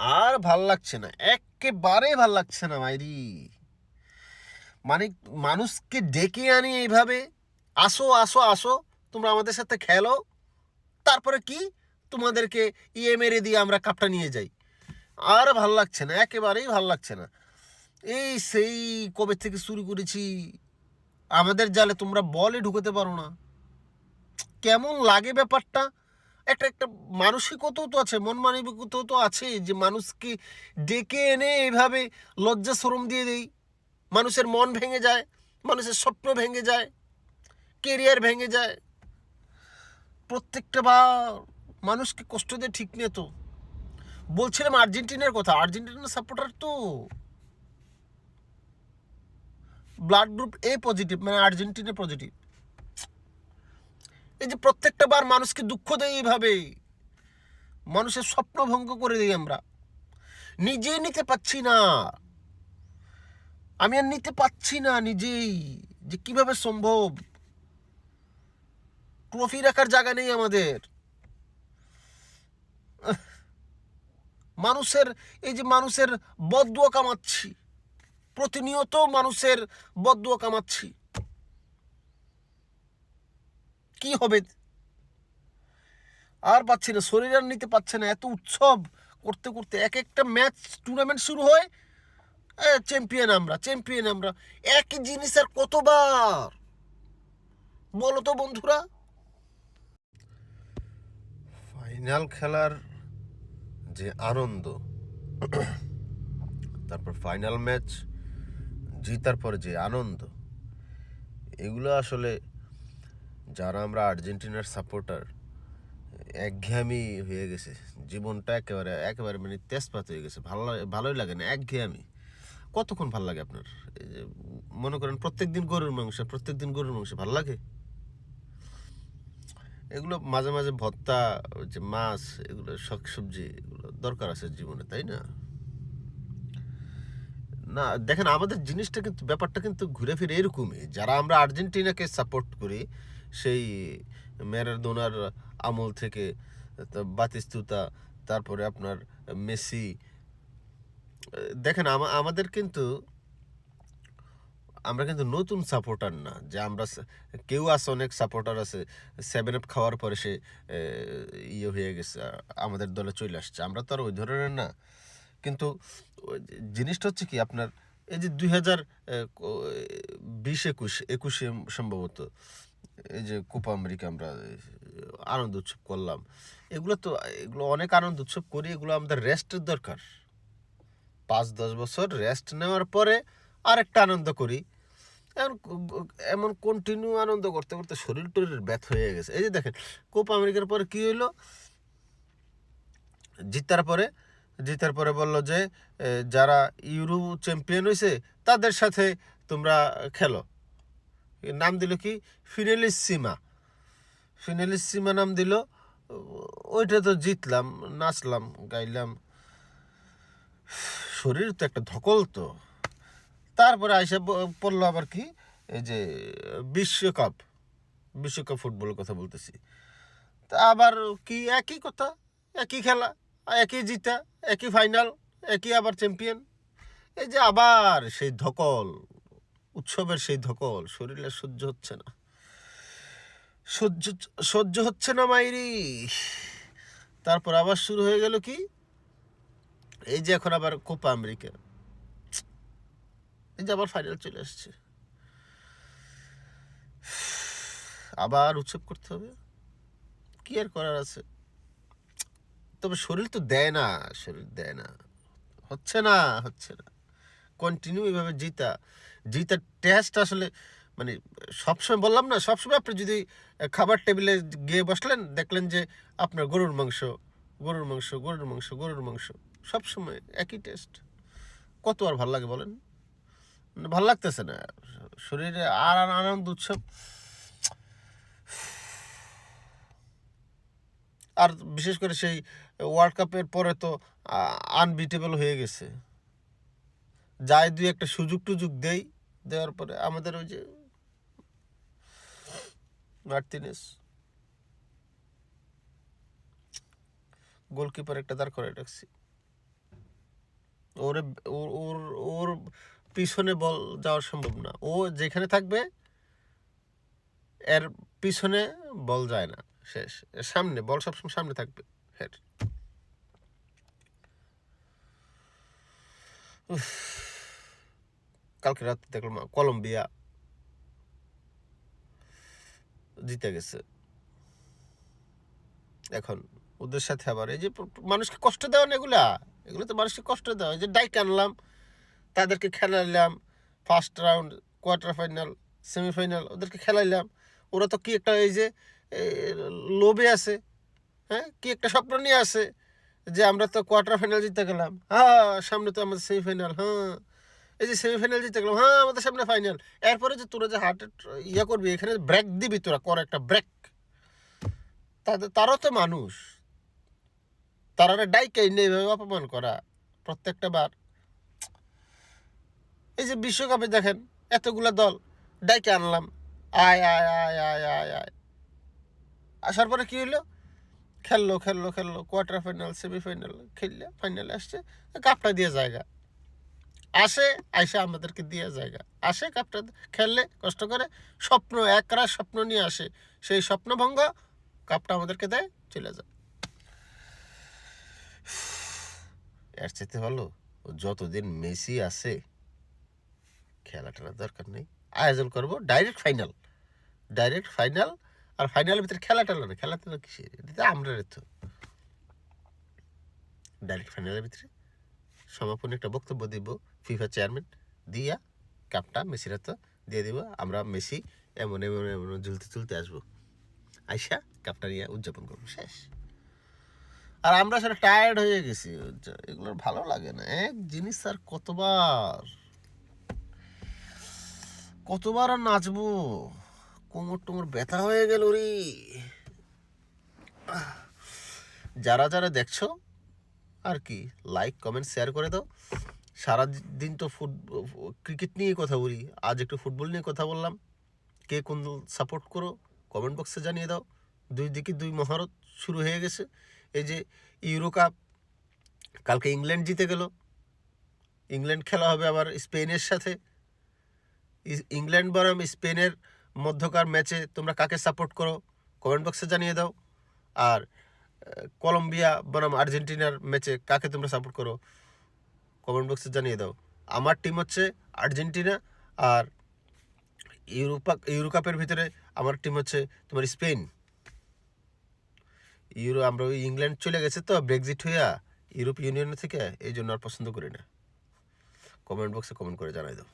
আর ভালো লাগছে না, একেবারে ভালো লাগছে না মাইরি মানে মানুষকে ডেকে আনি এইভাবে, আসো আসো আসো, তোমরা আমাদের সাথে খেলো, তারপরে কি? তোমাদেরকে ইয়ে মেরে দিয়ে আমরা কাপটা নিয়ে যাই। আর ভালো লাগছে না, একেবারেই ভালো লাগছে না। এই সেই কবে থেকে শুরু করেছি, আমাদের জালে তোমরা বলে ঢুকতে পারো না। কেমন লাগে ব্যাপারটা? একটা একটা মানসিকতাও তো আছে, মন মানবিকতাও তো আছে যে মানুষকে ডেকে এনে এইভাবে লজ্জা, শরম দিয়ে দেই। মানুষের মন ভেঙে যায়, মানুষের স্বপ্ন ভেঙে যায় কেরিয়ার ভেঙে যায়। প্রত্যেকটা বা মানুষকে কষ্ট দিয়ে ঠিক নেই তো। বলছিলাম আর্জেন্টিনার কথা, আর্জেন্টিনার সাপোর্টার তো। ব্লাড গ্রুপ এ পজিটিভ মানে আর্জেন্টিনা পজিটিভ এই যে প্রত্যেকটা বার মানুষকে দুঃখ দেয় এইভাবে, মানুষের স্বপ্ন ভঙ্গ করে দিই আমরা। নিজেই নিতে পাচ্ছি না। আমি আর নিতে পাচ্ছি না নিজেই, যে কীভাবে সম্ভব? ট্রফি রাখার জায়গা নেই আমাদের। মানুষের, এই যে মানুষের বদুয়া কামাচ্ছি। প্রতিনিয়ত মানুষের বদুয়া কামাচ্ছি। কি হবে? আর পাচ্ছি না, শরীর আর নিতে পারছে না, এত উৎসব। করতে করতে এক একটা ম্যাচ টুর্নামেন্ট শুরু হয়। চ্যাম্পিয়ন আমরা চ্যাম্পিয়ন আমরা। একই জিনিস আর কতবার? বলো তো বন্ধুরা। ফাইনাল খেলার যে আনন্দ, তারপর ফাইনাল ম্যাচ জিতার পর যে আনন্দ, এগুলো আসলে যারা আমরা আর্জেন্টিনার সাপোর্টার, একঘেয়ামি হয়ে গেছে। জীবনটা একেবারে একেবারে মানে তেজপাত হয়ে গেছে। ভালো ভালোই লাগে না, একঘেয়ামি। কতক্ষণ ভালো লাগে আপনার? মনে করেন প্রত্যেক দিন গরুর মাংস প্রত্যেক দিন গরুর মাংস ভালো লাগে? এগুলো মাঝে মাঝে ভত্তা যে মাছ, এগুলো শাক সবজি, এগুলো দরকার আছে জীবনে, তাই না? না, দেখেন আমাদের জিনিসটা কিন্তু, ব্যাপারটা কিন্তু ঘুরে ফিরে এরকমই। যারা আমরা আর্জেন্টিনাকে সাপোর্ট করি সেই ম্যারাডোনার আমল থেকে বাতিস্তুতা, তারপরে আপনার মেসি। দেখেন, আমা- আমাদের কিন্তু, আমরা কিন্তু নতুন সাপোর্টার না, যে আমরা কেউ আছে, অনেক সাপোর্টার আছে সেভেন আপ খাওয়ার পরে সে ইয়ে হয়ে গেছে, আমাদের দলে চলে আসছে। আমরা তো আর ওই ধরনের না। কিন্তু জিনিসটা হচ্ছে কি, আপনার, এই যে দুই হাজার বিশ একুশ, একুশে সম্ভবত এই যে কোপা আমেরিকা আমরা আনন্দ উৎসব করলাম। এগুলো তো, এগুলো অনেক আনন্দ উৎসব করি, এগুলো আমাদের রেস্টের দরকার। পাঁচ দশ বছর রেস্ট নেওয়ার পরে আরেকটা আনন্দ করি। এমন এমন কন্টিনিউ আনন্দ করতে করতে শরীর টরীর ব্যথ হয়ে গেছে। এই যে দেখেন কোপা আমেরিকার পরে কী হইল? জিতার পরে জিতার পরে বলল যে যারা ইউরো চ্যাম্পিয়ন হয়েছে তাদের সাথে তোমরা খেলো। নাম দিল কি? ফিনেলিসিমা। ফিনেলিসিমা নাম দিল, ওইটা তো জিতলাম, নাচলাম, গাইলাম। শরীর তো একটা ধকল তো। তারপরে আইসা পড়ল আবার কি? এই যে বিশ্বকাপ বিশ্বকাপ ফুটবলের কথা বলতেছি। তা আবার কি একই কথা? একই খেলা, একই জিতা, একই ফাইনাল, একই আবার চ্যাম্পিয়ন। এই যে আবার সেই ধকল। উৎসবের সেই ধকল, শরীরে সহ্য হচ্ছে না। সহ্য সহ্য হচ্ছে না মাইরি। তারপর আবার শুরু হয়ে গেল কি? এই যে এখন আবার কোপা আমেরিকা। এই যে আবার ফাইনাল চলে আসছে। আবার উৎসব করতে হবে। কি আর করার আছে? তবে শরীর তো দেয় না, শরীর দেয় না। হচ্ছে না হচ্ছে না। কন্টিনিউ এভাবে জিতা জিতার টেস্ট আসলে মানে সবসময় বললাম না, সবসময় আপনি যদি খাবার টেবিলে গিয়ে বসলেন, দেখলেন যে আপনার গরুর মাংস গরুর মাংস গরুর মাংস গরুর মাংস, সবসময় একই টেস্ট কত আর ভালো লাগে বলেন? মানে ভালো লাগতেছে না। শরীরে আর আর আনন্দ, উৎসব। আর বিশেষ করে সেই ওয়ার্ল্ড কাপের পরে তো আনবিটেবল হয়ে গেছে। যায় দুই একটা সুযোগ টুযোগ দেই, দেওয়ার পরে আমাদের ওই যে মার্টিনেস গোলকিপার একটা দাঁড় করে রাখছি। ওরে, ওর ওর পিছনে বল যাওয়া সম্ভব না। ও যেখানে থাকবে, এর পিছনে বল যায় না, শেষ। সামনে, বল সবসময় সামনে থাকবে উফ। কালকে রাতে দেখলাম কলম্বিয়া জিতে গেছে। এখন ওদের সাথে আবার এই যে মানুষকে কষ্ট দেওয়া না এগুলা? এগুলো তো মানুষকে কষ্ট দেওয়া। যে ডাইক আনলাম, তাদেরকে খেলাইলাম first round quarter final semifinal ওদেরকে খেলাইলাম। ওরা তো কি একটা এই যে লোভে আছে হ্যাঁ? কি একটা স্বপ্ন নিয়ে আছে যে আমরা তো কোয়ার্টার ফাইনাল জিতে গেলাম। হ্যাঁ সামনে তো আমাদের সেমিফাইনাল হ্যাঁ। এই যে সেমিফাইনাল জিতে গেলাম হ্যাঁ আমাদের সামনে ফাইনাল এরপরে যে তোরা যে হার্টে ইয়ে করবি, এখানে ব্রেক দিবি তোরা, কর একটা ব্রেক তাদের, তারাও তো মানুষ। তারা ডাইকে এইভাবে অপমান করা, প্রত্যেকটা বার। এই যে বিশ্বকাপে দেখেন, এতগুলা দল ডাইকে আনলাম। আয় আয় আয় আয় আয় আয়। আসার পরে কী হইল? খেললো খেললো খেললো। কোয়ার্টার ফাইনাল সেমিফাইনাল খেললে ফাইনালে আসছে। কাপটা দিয়ে জায়গা। আসে, আইসে আমাদেরকে দিয়ে জায়গা। আসে কাপটা খেললে, কষ্ট করে, স্বপ্ন, একরা স্বপ্ন নিয়ে আসে। সেই স্বপ্নভঙ্গ কাপটা আমাদেরকে দেয়, চলে যায়। এর চাইতে ভালো, যতদিন মেসি আছে টেলার দরকার নেই। আয়োজন করব ডাইরেক্ট ফাইনাল ডাইরেক্ট ফাইনাল আর ফাইনালের ভিতরে খেলা টেলা না খেলা টেলা কিসে এটা আমরা তো। ডাইরেক্ট ফাইনালের ভিতরে সমাপনী একটা বক্তব্য দিব। ফিফা চেয়ারম্যান দিয়া কাপটা মেসির হাতে দিয়ে দিব, আমরা মেসি এমন এমন এমন ঝুলতে ঝুলতে আসব। আইসা কাপটা নিয়ে উদযাপন করব, শেষ। আর আমরা সেটা টায়ার্ড হয়ে গেছি এগুলোর ভালো লাগে না, এক জিনিস আর কতবার? কতবার আর নাচবো? কোমর টোমর ব্যথা হয়ে গেল রে। যারা যারা দেখছ, আর কি লাইক কমেন্ট শেয়ার করে দাও। সারা দিন তো ফুট ক্রিকেট নিয়ে কথা বলি। আজ একটু ফুটবল নিয়ে কথা বললাম। কে কোন সাপোর্ট করো কমেন্ট বক্সে জানিয়ে দাও। দুই দিকে দুই মহারত শুরু হয়ে গেছে। এই যে ইউরো কাপ কালকে ইংল্যান্ড জিতে গেল। ইংল্যান্ড খেলা হবে আবার স্পেনের সাথে। ইংল্যান্ড বনাম স্পেনের মধ্যকার ম্যাচে তোমরা কাকে সাপোর্ট করো কমেন্ট বক্সে জানিয়ে দাও। আর কলম্বিয়া বনাম আর্জেন্টিনার ম্যাচে কাকে তোমরা সাপোর্ট করো। কমেন্ট বক্সে জানিয়ে দাও। আমার টিম হচ্ছে আর্জেন্টিনা আর ইউরোপা ইউরো কাপের ভিতরে আমার টিম হচ্ছে তোমার স্পেন। ইউরো আমরা ওই ইংল্যান্ড চলে গেছে তো ব্রেক্সিট হইয়া ইউরোপ ইউনিয়ন থেকে, এই জন্য আর পছন্দ করি না। কমেন্ট বক্সে কমেন্ট করে জানাই দাও।